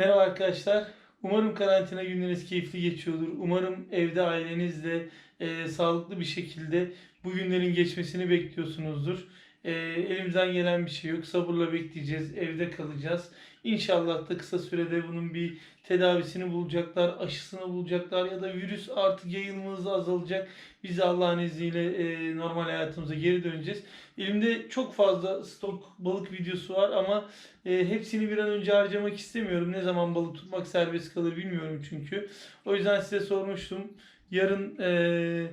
Merhaba arkadaşlar. Umarım karantina günleriniz keyifli geçiyordur. Umarım evde ailenizle e, sağlıklı bir şekilde bu günlerin geçmesini bekliyorsunuzdur. E, elimizden gelen bir şey yok. Sabırla bekleyeceğiz. Evde kalacağız. İnşallah da kısa sürede bunun bir tedavisini bulacaklar, aşısını bulacaklar ya da virüs artık yayılma hızı azalacak. Biz Allah'ın izniyle e, normal hayatımıza geri döneceğiz. Elimde çok fazla stok balık videosu var ama e, hepsini bir an önce harcamak istemiyorum. Ne zaman balık tutmak serbest kalır bilmiyorum çünkü. O yüzden size sormuştum. Yarın e,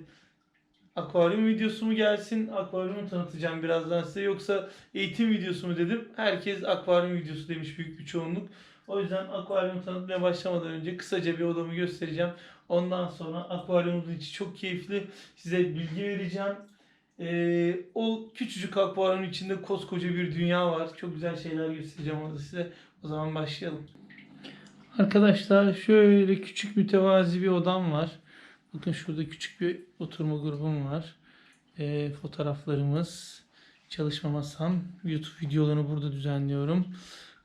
akvaryum videosu mu gelsin? Akvaryumu tanıtacağım birazdan size. Yoksa eğitim videosu mu dedim. Herkes akvaryum videosu demiş büyük bir çoğunluk. O yüzden akvaryumu tanıtmaya başlamadan önce kısaca bir odamı göstereceğim. Ondan sonra akvaryumumuzun içi çok keyifli. Size bilgi vereceğim. Ee, o küçücük akvaryumun içinde koskoca bir dünya var. Çok güzel şeyler göstereceğim orada size. O zaman başlayalım. Arkadaşlar şöyle küçük mütevazi bir odam var. Bakın şurada küçük bir oturma grubum var. Ee, fotoğraflarımız, çalışma masam, YouTube videolarını burada düzenliyorum.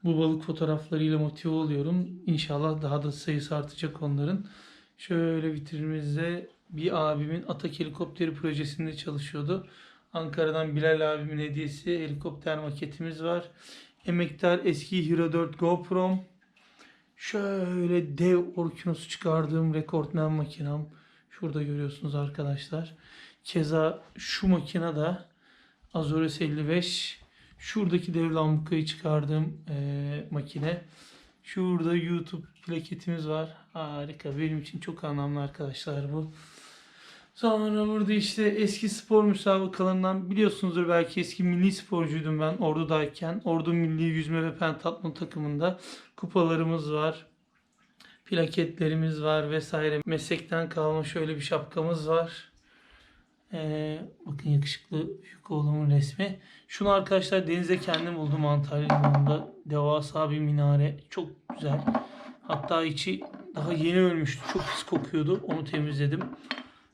Bu balık fotoğraflarıyla motive oluyorum. İnşallah daha da sayısı artacak onların. Şöyle vitrinimizde bir abimin Atak helikopteri projesinde çalışıyordu. Ankara'dan Bilal abimin hediyesi helikopter maketimiz var. Emektar eski Hero 4 GoPro'm. Şöyle dev Orkinos'u çıkardığım rekortmen makinem. Şurada görüyorsunuz arkadaşlar. Keza şu makine de Azores 55. Şuradaki dev lambukayı çıkardığım eee, makine. Şurada YouTube plaketimiz var. Harika. Benim için çok anlamlı arkadaşlar bu. Sonra burada işte eski spor müsabakalarından biliyorsunuzdur belki eski milli sporcuydum ben Ordu'dayken. Ordu Milli Yüzme ve Pentatlon takımında kupalarımız var. Plaketlerimiz var vesaire. Meslekten kalma şöyle bir şapkamız var. Ee, bakın yakışıklı büyük oğlumun resmi. Şunu arkadaşlar denize kendim buldum Antalya limanında. Devasa bir minare. Çok güzel. Hatta içi daha yeni ölmüştü. Çok pis kokuyordu. Onu temizledim.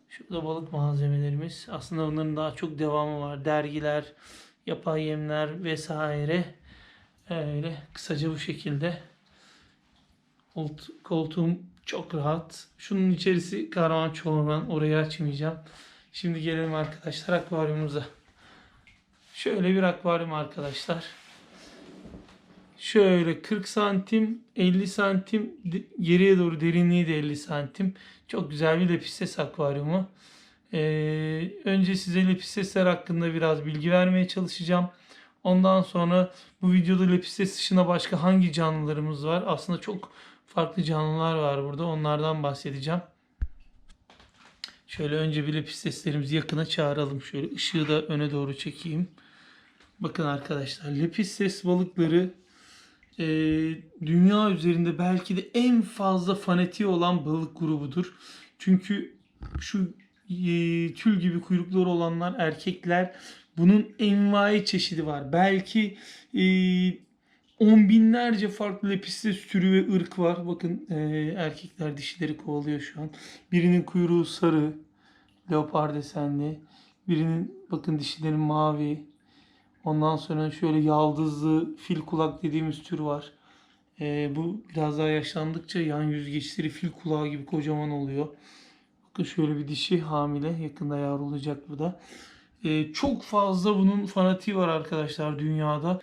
Şurada balık malzemelerimiz. Aslında onların daha çok devamı var. Dergiler, yapay yemler vesaire. Öyle kısaca bu şekilde. Kolt- Koltuğum çok rahat. Şunun içerisi karavan çorban. Orayı açmayacağım. Şimdi gelelim arkadaşlar akvaryumumuza. Şöyle bir akvaryum arkadaşlar. Şöyle 40 santim, 50 santim geriye doğru derinliği de 50 santim. Çok güzel bir lepistes akvaryumu. Ee, önce size lepistesler hakkında biraz bilgi vermeye çalışacağım. Ondan sonra bu videoda lepistes dışında başka hangi canlılarımız var? Aslında çok farklı canlılar var burada. Onlardan bahsedeceğim. Şöyle önce bir lepisteslerimizi yakına çağıralım. Şöyle ışığı da öne doğru çekeyim. Bakın arkadaşlar lepistes balıkları e, dünya üzerinde belki de en fazla fanatiği olan balık grubudur. Çünkü şu e, tül gibi kuyrukları olanlar erkekler bunun envai çeşidi var. Belki e, on binlerce farklı lepistes türü ve ırk var. Bakın e, erkekler dişileri kovalıyor şu an. Birinin kuyruğu sarı, leopar desenli. Birinin bakın dişilerin mavi. Ondan sonra şöyle yaldızlı fil kulak dediğimiz tür var. Ee, bu biraz daha yaşlandıkça yan yüzgeçleri fil kulağı gibi kocaman oluyor. Bakın şöyle bir dişi hamile. Yakında yavrulacak bu da. Ee, çok fazla bunun fanatiği var arkadaşlar dünyada.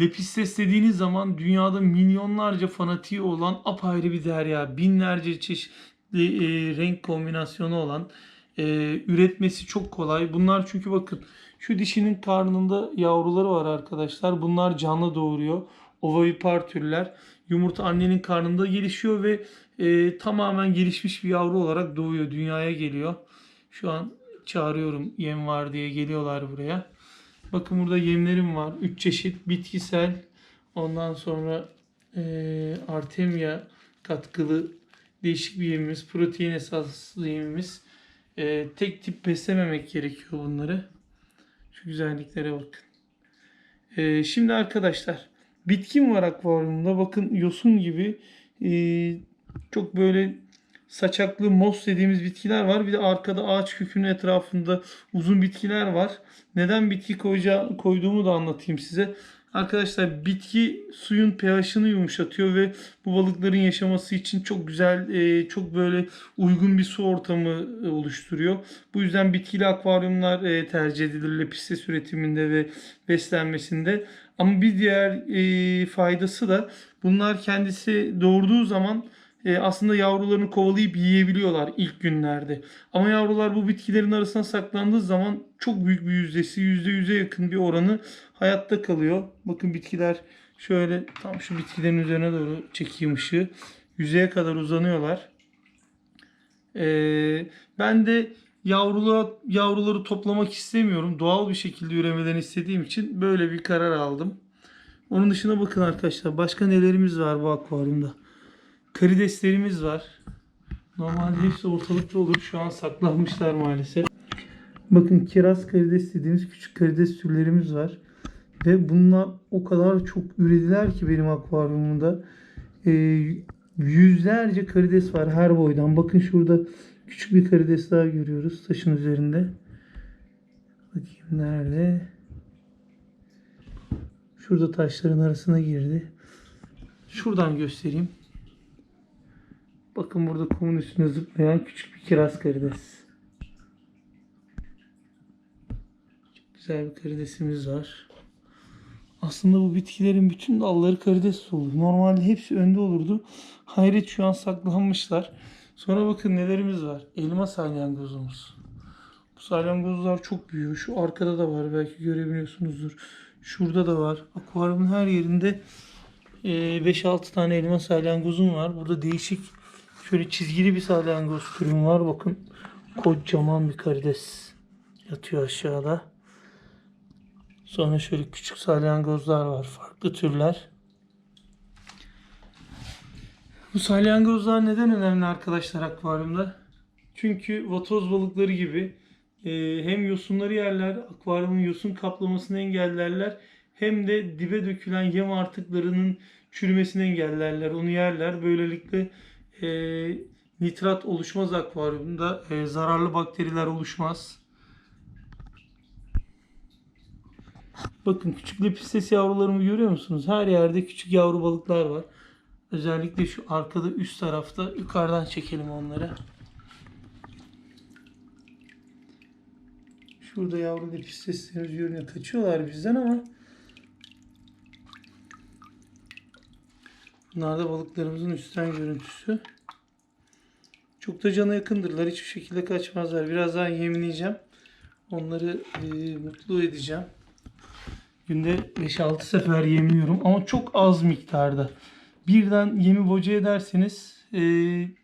Lepistes dediğiniz zaman dünyada milyonlarca fanatiği olan apayrı bir derya. Binlerce çeşitli e, renk kombinasyonu olan e, üretmesi çok kolay. Bunlar çünkü bakın şu dişinin karnında yavruları var arkadaşlar. Bunlar canlı doğuruyor. Ovovipar türler. Yumurta annenin karnında gelişiyor ve e, tamamen gelişmiş bir yavru olarak doğuyor. Dünyaya geliyor. Şu an çağırıyorum yem var diye geliyorlar buraya. Bakın burada yemlerim var. 3 çeşit bitkisel. Ondan sonra e, artemia katkılı değişik bir yemimiz. Protein esaslı yemimiz. E, tek tip beslememek gerekiyor bunları. Şu güzelliklere bakın. E, şimdi arkadaşlar bitkim var akvaryumda. Bakın yosun gibi e, çok böyle saçaklı mos dediğimiz bitkiler var. Bir de arkada ağaç kökünün etrafında uzun bitkiler var. Neden bitki koyacağı, koyduğumu da anlatayım size. Arkadaşlar bitki suyun pH'ını yumuşatıyor ve bu balıkların yaşaması için çok güzel, e, çok böyle uygun bir su ortamı e, oluşturuyor. Bu yüzden bitkili akvaryumlar e, tercih edilir lepistes üretiminde ve beslenmesinde. Ama bir diğer faydası da bunlar kendisi doğurduğu zaman e, aslında yavrularını kovalayıp yiyebiliyorlar ilk günlerde. Ama yavrular bu bitkilerin arasına saklandığı zaman çok büyük bir yüzdesi, yüzde yüze yakın bir oranı hayatta kalıyor. Bakın bitkiler şöyle tam şu bitkilerin üzerine doğru çekeyim ışığı. Yüzeye kadar uzanıyorlar. Ee, ben de yavruluğa, yavruları toplamak istemiyorum. Doğal bir şekilde üremelerini istediğim için böyle bir karar aldım. Onun dışında bakın arkadaşlar başka nelerimiz var bu akvaryumda. Karideslerimiz var. Normalde hepsi ortalıkta olur. Şu an saklanmışlar maalesef. Bakın kiraz karides dediğimiz küçük karides türlerimiz var. Ve bunlar o kadar çok ürediler ki benim akvaryumumda. Ee, yüzlerce karides var her boydan. Bakın şurada küçük bir karides daha görüyoruz taşın üzerinde. Bakayım nerede? Şurada taşların arasına girdi. Şuradan göstereyim. Bakın burada kumun üstüne zıplayan küçük bir kiraz karides. Çok güzel bir karidesimiz var. Aslında bu bitkilerin bütün dalları karides olur. Normalde hepsi önde olurdu. Hayret şu an saklanmışlar. Sonra bakın nelerimiz var. Elma salyangozumuz. Bu salyangozlar çok büyüyor. Şu arkada da var. Belki görebiliyorsunuzdur. Şurada da var. Akvaryumun her yerinde e, 5-6 tane elma salyangozum var. Burada değişik şöyle çizgili bir salyangoz türüm var. Bakın kocaman bir karides yatıyor aşağıda. Sonra şöyle küçük salyangozlar var. Farklı türler. Bu salyangozlar neden önemli arkadaşlar akvaryumda? Çünkü vatoz balıkları gibi e, hem yosunları yerler, akvaryumun yosun kaplamasını engellerler hem de dibe dökülen yem artıklarının çürümesini engellerler, onu yerler. Böylelikle e, nitrat oluşmaz akvaryumda, e, zararlı bakteriler oluşmaz. Bakın küçük lepistes yavrularımı görüyor musunuz? Her yerde küçük yavru balıklar var. Özellikle şu arkada üst tarafta yukarıdan çekelim onları. Şurada yavru lepisteslerimiz görünüyor. Kaçıyorlar bizden ama bunlar da balıklarımızın üstten görüntüsü. Çok da cana yakındırlar. Hiçbir şekilde kaçmazlar. Birazdan yemleyeceğim. Onları e, mutlu edeceğim. Günde 5-6 sefer yemliyorum ama çok az miktarda. Birden yemi boca ederseniz e,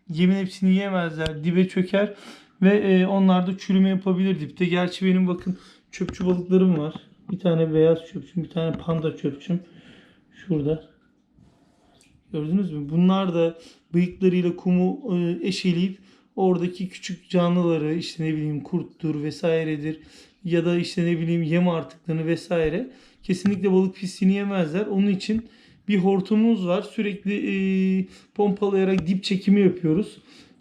yemin hepsini yiyemezler. Dibe çöker ve e, onlar da çürüme yapabilir dipte. Gerçi benim bakın çöpçü balıklarım var. Bir tane beyaz çöpçüm, bir tane panda çöpçüm. Şurada. Gördünüz mü? Bunlar da bıyıklarıyla kumu e, eşeleyip oradaki küçük canlıları işte ne bileyim kurttur vesairedir ya da işte ne bileyim yem artıklarını vesaire kesinlikle balık pisliğini yemezler. Onun için bir hortumumuz var. Sürekli e, pompalayarak dip çekimi yapıyoruz.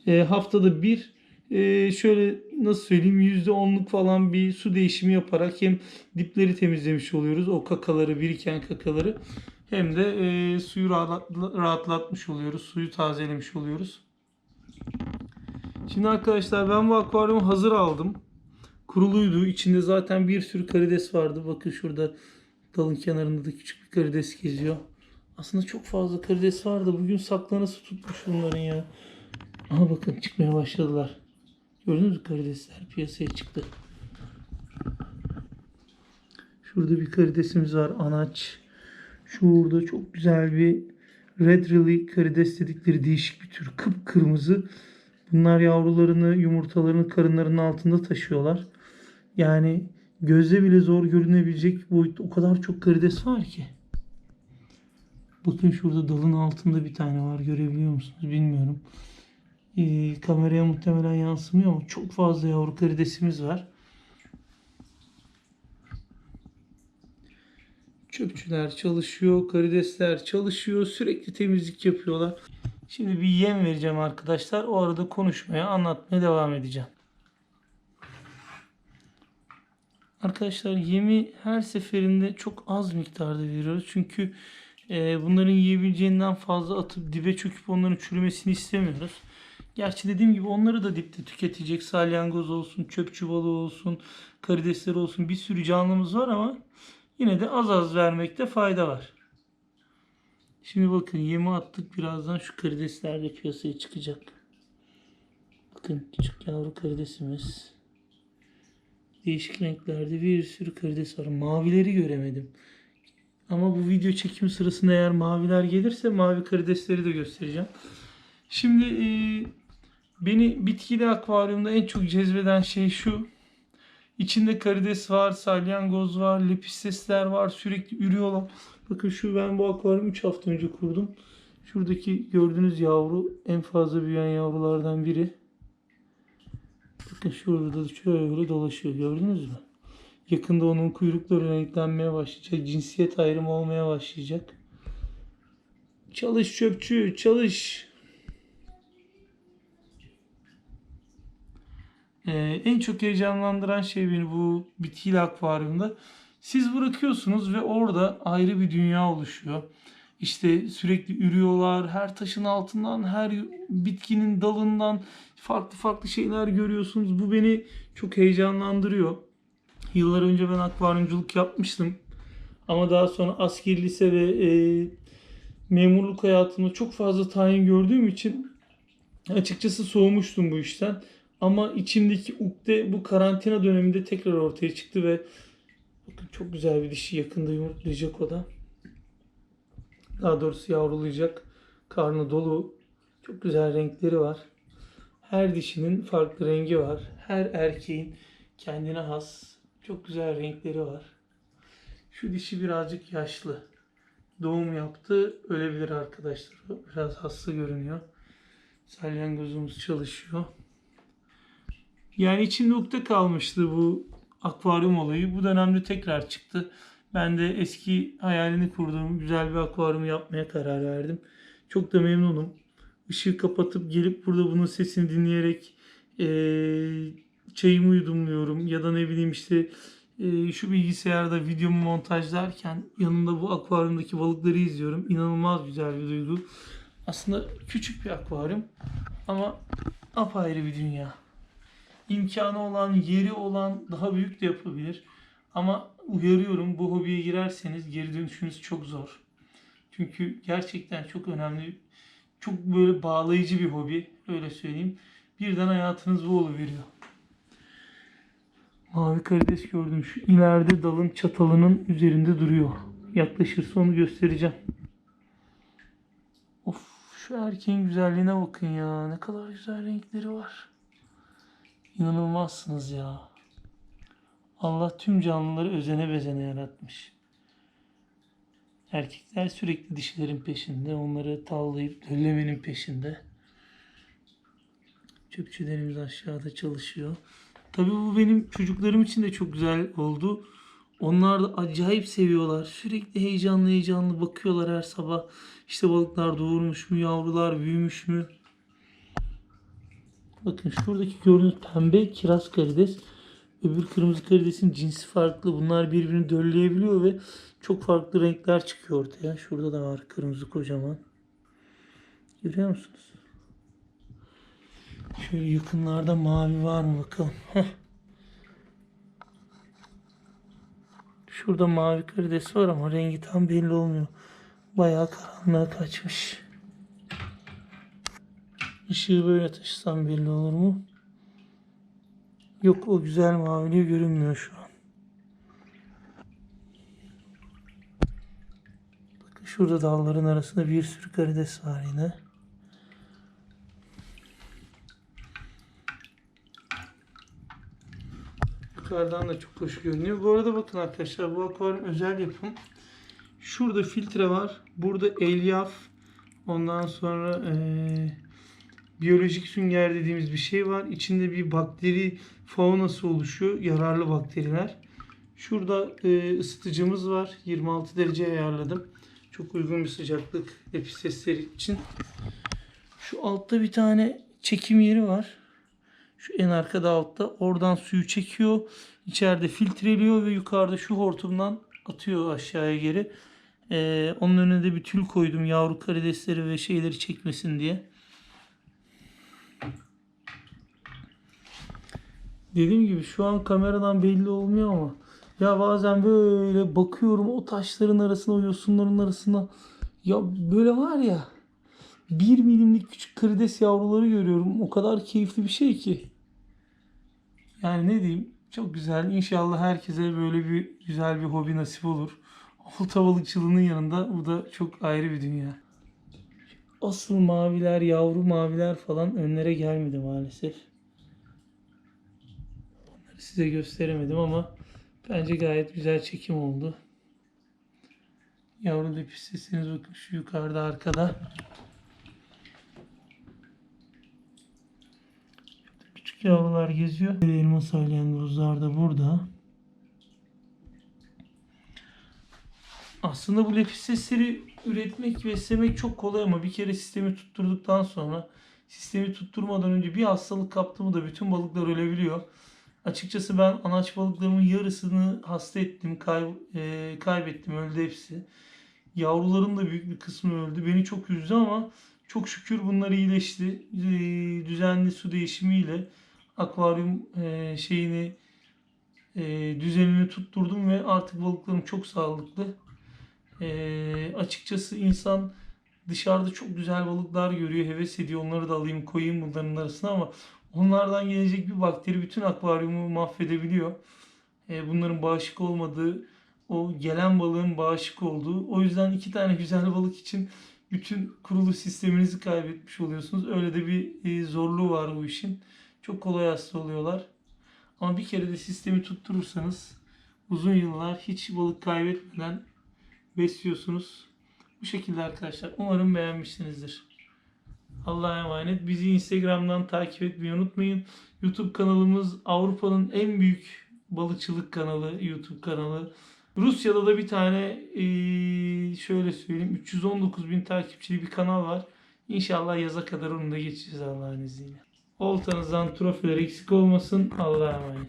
E, haftada bir e, şöyle nasıl söyleyeyim %10'luk falan bir su değişimi yaparak hem dipleri temizlemiş oluyoruz. O kakaları biriken kakaları hem de e, suyu rahatlat- rahatlatmış oluyoruz. Suyu tazelemiş oluyoruz. Şimdi arkadaşlar ben bu akvaryumu hazır aldım. Kuruluydu. İçinde zaten bir sürü karides vardı. Bakın şurada dalın kenarında da küçük bir karides geziyor. Aslında çok fazla karides vardı. Bugün saklanası tutmuş bunların ya. Aha bakın çıkmaya başladılar. Gördünüz mü karidesler piyasaya çıktı. Şurada bir karidesimiz var anaç. Şurada çok güzel bir red relly karides dedikleri değişik bir tür. Kıpkırmızı. Bunlar yavrularını, yumurtalarını karınlarının altında taşıyorlar. Yani gözle bile zor görünebilecek boyutta o kadar çok karides var ki. Bakın şurada dalın altında bir tane var. Görebiliyor musunuz bilmiyorum. Ee, kameraya muhtemelen yansımıyor ama çok fazla yavru karidesimiz var. Çöpçüler çalışıyor, karidesler çalışıyor, sürekli temizlik yapıyorlar. Şimdi bir yem vereceğim arkadaşlar. O arada konuşmaya, anlatmaya devam edeceğim. Arkadaşlar yemi her seferinde çok az miktarda veriyoruz. Çünkü e, bunların yiyebileceğinden fazla atıp dibe çöküp onların çürümesini istemiyoruz. Gerçi dediğim gibi onları da dipte tüketecek. Salyangoz olsun, çöp çuvalı olsun, karidesler olsun bir sürü canlımız var ama yine de az az vermekte fayda var. Şimdi bakın yemi attık birazdan şu karidesler de piyasaya çıkacak. Bakın küçük yavru karidesimiz. Değişik renklerde bir sürü karides var. Mavileri göremedim. Ama bu video çekim sırasında eğer maviler gelirse mavi karidesleri de göstereceğim. Şimdi e, beni bitkili akvaryumda en çok cezbeden şey şu. İçinde karides var, salyangoz var, lepistesler var, sürekli ürüyorlar. Bakın şu ben bu akvaryumu 3 hafta önce kurdum. Şuradaki gördüğünüz yavru en fazla büyüyen yavrulardan biri. Bakın şurada da şöyle dolaşıyor gördünüz mü? Yakında onun kuyrukları renklenmeye başlayacak. Cinsiyet ayrımı olmaya başlayacak. Çalış çöpçü çalış. Ee, en çok heyecanlandıran şey beni bu bitkiyle akvaryumda. Siz bırakıyorsunuz ve orada ayrı bir dünya oluşuyor. İşte sürekli ürüyorlar. Her taşın altından, her bitkinin dalından farklı farklı şeyler görüyorsunuz. Bu beni çok heyecanlandırıyor. Yıllar önce ben akvaryumculuk yapmıştım. Ama daha sonra askeri lise ve e, memurluk hayatımda çok fazla tayin gördüğüm için açıkçası soğumuştum bu işten. Ama içimdeki ukde bu karantina döneminde tekrar ortaya çıktı ve bakın çok güzel bir dişi yakında yumurtlayacak o da. Daha doğrusu yavrulayacak. Karnı dolu. Çok güzel renkleri var. Her dişinin farklı rengi var. Her erkeğin kendine has çok güzel renkleri var. Şu dişi birazcık yaşlı. Doğum yaptı. Ölebilir arkadaşlar. Biraz hasta görünüyor. Salyangozumuz çalışıyor. Yani içimde ukde kalmıştı bu akvaryum olayı. Bu dönemde tekrar çıktı. Ben de eski hayalini kurduğum güzel bir akvaryum yapmaya karar verdim. Çok da memnunum. Işığı kapatıp gelip burada bunun sesini dinleyerek eee çayımı yudumluyorum. Ya da ne bileyim işte eee, şu bilgisayarda videomu montajlarken yanında bu akvaryumdaki balıkları izliyorum. İnanılmaz güzel bir duygu. Aslında küçük bir akvaryum ama apayrı bir dünya. İmkanı olan, yeri olan daha büyük de yapabilir. Ama uyarıyorum bu hobiye girerseniz geri dönüşünüz çok zor. Çünkü gerçekten çok önemli, çok böyle bağlayıcı bir hobi öyle söyleyeyim. Birden hayatınız bu veriyor. Mavi karides gördüm. Şu ileride dalın çatalının üzerinde duruyor. Yaklaşırsa onu göstereceğim. Of şu erkeğin güzelliğine bakın ya. Ne kadar güzel renkleri var. İnanılmazsınız ya. Allah tüm canlıları özene bezene yaratmış. Erkekler sürekli dişilerin peşinde. Onları tavlayıp döllemenin peşinde. Çöpçülerimiz aşağıda çalışıyor. Tabii bu benim çocuklarım için de çok güzel oldu. Onlar da acayip seviyorlar. Sürekli heyecanlı heyecanlı bakıyorlar her sabah. İşte balıklar doğurmuş mu, yavrular büyümüş mü? Bakın şuradaki gördüğünüz pembe kiraz karides. Öbür kırmızı karidesin cinsi farklı. Bunlar birbirini dölleyebiliyor ve çok farklı renkler çıkıyor ortaya. Şurada da var kırmızı kocaman. Görüyor musunuz? Şöyle yakınlarda mavi var mı bakalım. Şurada mavi karides var ama rengi tam belli olmuyor. Bayağı karanlığa kaçmış. Işığı böyle taşısam belli olur mu? Yok o güzel maviliği görünmüyor şu an. Bakın şurada dalların arasında bir sürü karides var yine. Yukarıdan da çok hoş görünüyor. Bu arada bakın arkadaşlar bu akvaryum özel yapım. Şurada filtre var. Burada elyaf. Ondan sonra eee, biyolojik sünger dediğimiz bir şey var. İçinde bir bakteri faunası oluşuyor. Yararlı bakteriler. Şurada eee, ısıtıcımız var. 26 derece ayarladım. Çok uygun bir sıcaklık lepistesleri için. Şu altta bir tane çekim yeri var. Şu en arkada altta oradan suyu çekiyor. İçeride filtreliyor ve yukarıda şu hortumdan atıyor aşağıya geri. Ee, onun önüne bir tül koydum yavru karidesleri ve şeyleri çekmesin diye. Dediğim gibi şu an kameradan belli olmuyor ama ya bazen böyle bakıyorum o taşların arasına, o yosunların arasına ya böyle var ya bir milimlik küçük karides yavruları görüyorum. O kadar keyifli bir şey ki. Yani ne diyeyim çok güzel. İnşallah herkese böyle bir güzel bir hobi nasip olur. Olta balıkçılığının yanında bu da çok ayrı bir dünya. Asıl maviler, yavru maviler falan önlere gelmedi maalesef. Size gösteremedim ama bence gayet güzel çekim oldu. Yavru lepistesiniz bakın şu yukarıda arkada. Küçük yavrular geziyor. Elma salyangozlar da burada. Aslında bu lepistesleri üretmek, beslemek çok kolay ama bir kere sistemi tutturduktan sonra sistemi tutturmadan önce bir hastalık kaptı mı da bütün balıklar ölebiliyor. Açıkçası ben anaç balıklarımın yarısını hasta ettim, kay- e, kaybettim, öldü hepsi. Yavruların da büyük bir kısmı öldü. Beni çok üzdü ama çok şükür bunlar iyileşti. E, düzenli su değişimiyle akvaryum e, şeyini e, düzenini tutturdum ve artık balıklarım çok sağlıklı. E, açıkçası insan dışarıda çok güzel balıklar görüyor, heves ediyor. Onları da alayım, koyayım bunların arasına ama onlardan gelecek bir bakteri bütün akvaryumu mahvedebiliyor. E, bunların bağışık olmadığı, o gelen balığın bağışık olduğu. O yüzden iki tane güzel balık için bütün kurulu sisteminizi kaybetmiş oluyorsunuz. Öyle de bir e, zorluğu var bu işin. Çok kolay hasta oluyorlar. Ama bir kere de sistemi tutturursanız uzun yıllar hiç balık kaybetmeden besliyorsunuz. Bu şekilde arkadaşlar. Umarım beğenmişsinizdir. Allah'a emanet. Bizi Instagram'dan takip etmeyi unutmayın. YouTube kanalımız Avrupa'nın en büyük balıkçılık kanalı, YouTube kanalı. Rusya'da da bir tane şöyle söyleyeyim 319 bin takipçili bir kanal var. İnşallah yaza kadar onu da geçeceğiz Allah'ın izniyle. Oltanızdan trofiler eksik olmasın. Allah'a emanet.